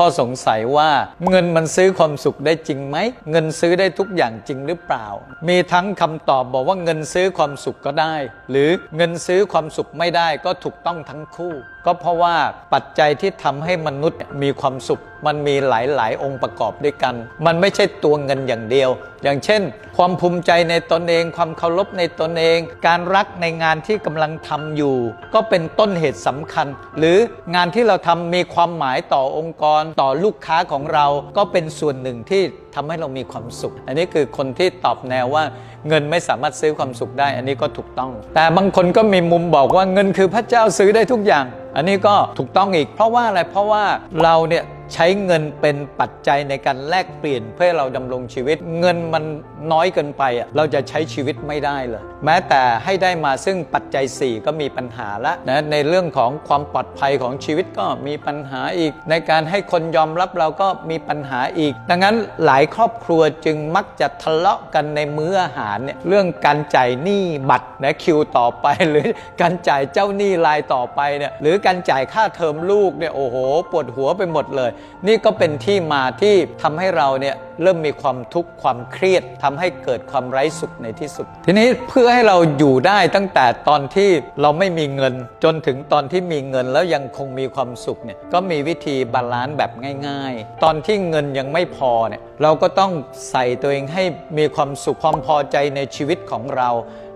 ข้อสงสัยว่าเงินมันซื้อความสุขได้จริงไหม เงินซื้อได้ทุกอย่างจริงหรือเปล่า มีทั้งคำตอบบอกว่าเงินซื้อความสุขก็ได้ หรือเงินซื้อความสุขไม่ได้ก็ถูกต้องทั้งคู่ ก็เพราะว่าปัจจัยที่ทำให้มนุษย์มีความสุข มันมีหลาย ๆ องค์ประกอบด้วยกัน มันไม่ใช่ตัวเงินอย่างเดียว อย่างเช่น ความภูมิใจในตนเอง ความเคารพในตนเอง การรักในงานที่กำลังทำอยู่ ก็เป็นต้นเหตุสำคัญ หรืองานที่เราทำมีความหมายต่อองค์กรต่อลูกค้าของเราก็เป็นส่วนหนึ่งที่ทำให้เรามีความสุข อันนี้คือคนที่ตอบแนวว่าเงินไม่สามารถซื้อความสุขได้ อันนี้ก็ถูกต้อง แต่บางคนก็มีมุมบอกว่าเงินคือพระเจ้าซื้อได้ทุกอย่าง อันนี้ก็ถูกต้องอีก เพราะว่าอะไรเพราะว่าเราเนี่ย ใช้เงินเป็นปัจจัยในการแลกเปลี่ยนเพื่อเราดำรงชีวิต เงินมันน้อยเกินไปอะเราจะใช้ชีวิตไม่ได้เลย แม้แต่ให้ได้มาซึ่งปัจจัย 4 ก็มีปัญหาละนะในเรื่องของความปลอดภัยของชีวิตก็มีปัญหาอีก ในการให้คนยอมรับเราก็มีปัญหาอีก ดังนั้นหลายครอบครัวจึงมักจะทะเลาะกันในมื้ออาหารเนี่ยเรื่องการจ่ายหนี้บัตรนะคิวต่อไป หรือการจ่ายเจ้าหนี้รายต่อไปเนี่ยหรือการจ่ายค่าเทอมลูกเนี่ยโอ้โหปวดหัวไปหมดเลยนี่ก็เป็นที่มาที่ทำให้เราเนี่ย เริ่มมีความทุกข์ความเครียดทำให้เกิดความไร้สุขในที่สุด ทีนี้เพื่อให้เราอยู่ได้ตั้งแต่ตอนที่เราไม่มีเงิน จนถึงตอนที่มีเงินแล้วยังคงมีความสุขเนี่ยก็มีวิธีบาลานซ์แบบง่าย ๆ ตอนที่เงินยังไม่พอเนี่ยเราก็ต้องใส่ตัวเองให้มีความสุขความพอใจในชีวิตของเรา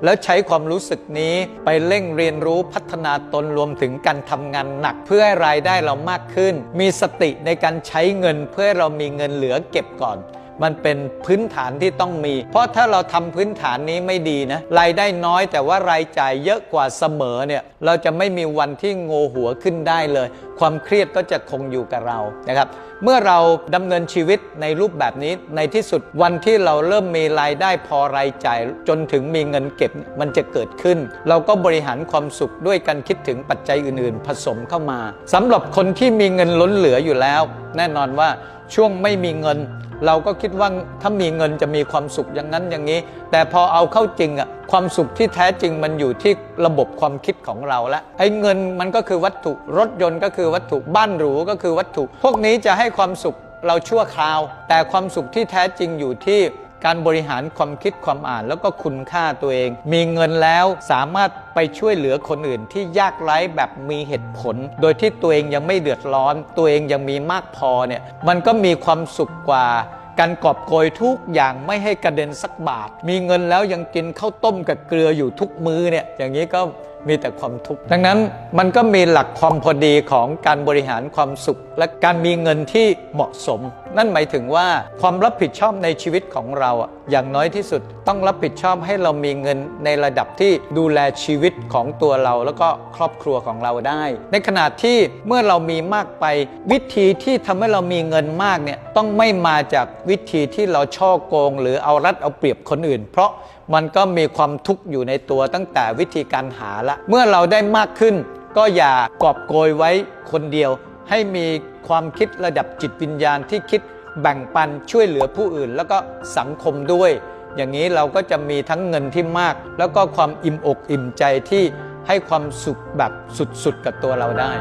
แล้วใช้ความรู้สึกนี้ไปเร่งเรียนรู้พัฒนาตนรวมถึงการทำงานหนักเพื่อให้รายได้เรามากขึ้น มีสติในการใช้เงินเพื่อเรามีเงินเหลือเก็บก่อน มันเป็นพื้นฐานที่ต้องมี เพราะถ้าเราทำพื้นฐานนี้ไม่ดีนะรายได้น้อยแต่ว่ารายจ่ายเยอะกว่าเสมอเนี่ยเราจะไม่มีวันที่โงหัวขึ้นได้เลย ความเครียดก็จะคงอยู่กับเรานะครับ เมื่อเราดำเนินชีวิตในรูปแบบนี้ในที่สุดวันที่เราเริ่มมีรายได้พอรายจ่ายจนถึงมีเงินเก็บมันจะเกิดขึ้น เราก็บริหารความสุขด้วยการคิดถึงปัจจัยอื่น ๆ ผสมเข้ามาสำหรับคนที่มีเงินล้นเหลืออยู่แล้ว แน่นอนว่า ช่วงไม่มีเงิน เราก็คิดว่าถ้ามีเงินจะมีความสุขอย่างนั้นอย่างนี้ แต่พอเอาเข้าจริงอะความสุขที่แท้จริงมันอยู่ที่ระบบความคิดของเราละไอ้เงินมันก็คือวัตถุรถยนต์ก็คือวัตถุบ้านหรูก็คือวัตถุ พวกนี้จะให้ความสุขเราชั่วคราว แต่ความสุขที่แท้จริงอยู่ที่ การบริหารความคิดความอ่านแล้วก็คุณค่าตัวเอง มีเงินแล้วสามารถไปช่วยเหลือคนอื่นที่ยากไร้แบบมีเหตุผล โดยที่ตัวเองยังไม่เดือดร้อน ตัวเองยังมีมากพอเนี่ยมันก็มีความสุขกว่าการกอบโกยทุกอย่างไม่ให้กระเด็นสักบาท มีเงินแล้วยังกินข้าวต้มกับเกลืออยู่ทุกมื้อเนี่ยอย่างนี้ก็ มีแต่ความทุกข์ดังนั้นมันก็มีหลักความพอดีของการบริหารความสุข และการมีเงินที่เหมาะสม นั่นหมายถึงว่าความรับผิดชอบในชีวิตของเราอย่างน้อยที่สุดต้องรับผิดชอบให้เรามีเงินในระดับที่ดูแลชีวิตของตัวเรา แล้วก็ครอบครัวของเราได้ ในขณะที่เมื่อเรามีมากไป วิธีที่ทำให้เรามีเงินมากเนี่ยต้องไม่มาจากวิธีที่เราช่อโกง หรือเอารัดเอาเปรียบคนอื่น เพราะมันก็มีความทุกข์อยู่ในตัวตั้งแต่วิธีการหาละ เมื่อเราได้มากขึ้น ก็อย่ากอบโกยไว้คนเดียว ให้มีความคิดระดับจิตวิญญาณที่คิด แบ่งปันช่วยเหลือผู้อื่น แล้วก็สังคมด้วย อย่างนี้เราก็จะมีทั้งเงินที่มาก แล้วก็ความอิ่มอกอิ่มใจที่ให้ความสุขแบบสุดๆ กับตัวเราได้